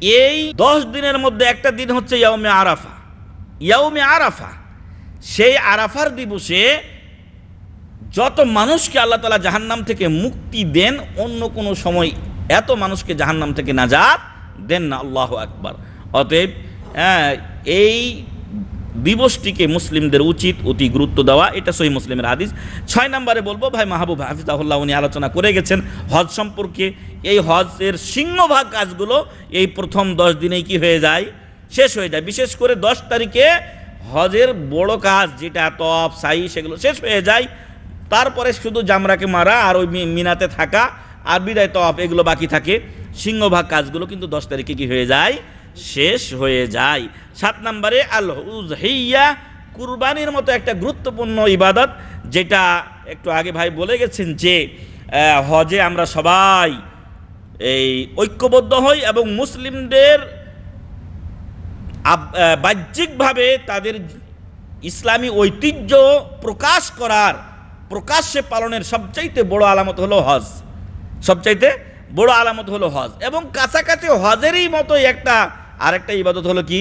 এই দশ দিনের মধ্যে একটা দিন হচ্ছে ইয়াউমে আরাফা। ইয়াউমে আরাফা সেই আরাফার দিবসে যত মানুষকে আল্লাহ তালা জাহান্নাম থেকে মুক্তি দেন অন্য কোনো সময় এত মানুষকে জাহান্নাম থেকে নাজাত দেন না। আল্লাহ আকবার। অতএব হ্যাঁ, এই দিবসটিকে মুসলিমদের উচিত অতি গুরুত্ব দেওয়া, এটা সহি মুসলিমের হাদিস। ছয় নম্বরে বলব, ভাই মাহবুব হাফিজাহুল্লাহ, উনি আলোচনা করে গেছেন হজ সম্পর্কে। এই হজের সিংহভাগ কাজগুলো এই প্রথম দশ দিনেই কি হয়ে যায়? শেষ হয়ে যায়। বিশেষ করে দশ তারিখে হজের বড় কাজ, যেটা তপ, সাই, সেগুলো শেষ হয়ে যায়। তারপরে শুধু জামরাকে মারা আর ওই মিনাতে থাকা আর বিদায় তপ, এগুলো বাকি থাকে। সিংহভাগ কাজগুলো কিন্তু দশ তারিখে কি হয়ে যায়? শেষ হয়ে যায়। সাত নম্বরে আল হুজহিয়া কুরবানির মতো একটা গুরুত্বপূর্ণ ইবাদত, যেটা একটু আগে ভাই বলে গেছেন যে হজে আমরা সবাই এই ঐক্যবদ্ধ হই এবং মুসলিমদের বাহ্যিকভাবে তাদের ইসলামী ঐতিহ্য প্রকাশ করার, প্রকাশ্যে পালনের সবচাইতে বড় আলামত হলো হজ। সবচাইতে বড় আলামত হলো হজ। এবং কাছাকাছি হজেরই মতো একটা আরেকটা ইবাদত হলো কি?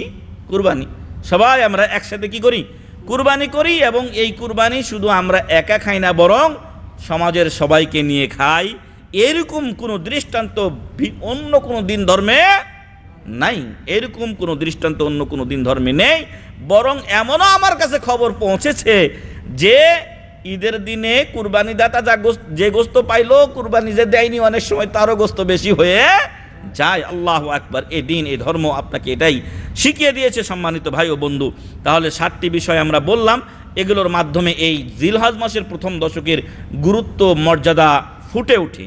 কুরবানি। সবাই আমরা একসাথে কি করি? কুরবানি করি এবং এই কুরবানি শুধু আমরা একা খাই না, বরং সমাজের সবাইকে নিয়ে খাই। এরকম কোনো দৃষ্টান্ত অন্য কোনো দিন ধর্মে নাই। এরকম কোনো দৃষ্টান্ত অন্য কোনো দিন ধর্মে নেই। বরং এমনও আমার কাছে খবর পৌঁছেছে যে ঈদের দিনে কুরবানি দাতা যা যে গোস্ত পাইলো, কুরবানি যে দেয়নি, অনেক সময় তারও গোস্ত বেশি হয়ে যায়, আল্লাহ আকবার, এ দিন, এ ধর্ম আপনাকে এটাই শিখিয়ে দিয়েছে সম্মানিত ভাই ও বন্ধু। তাহলে সাতটি বিষয় আমরা বললাম, এগুলোর মাধ্যমে এই জিলহাজ মাসের প্রথম দশকের গুরুত্ব, মর্যাদা ফুটে ওঠে।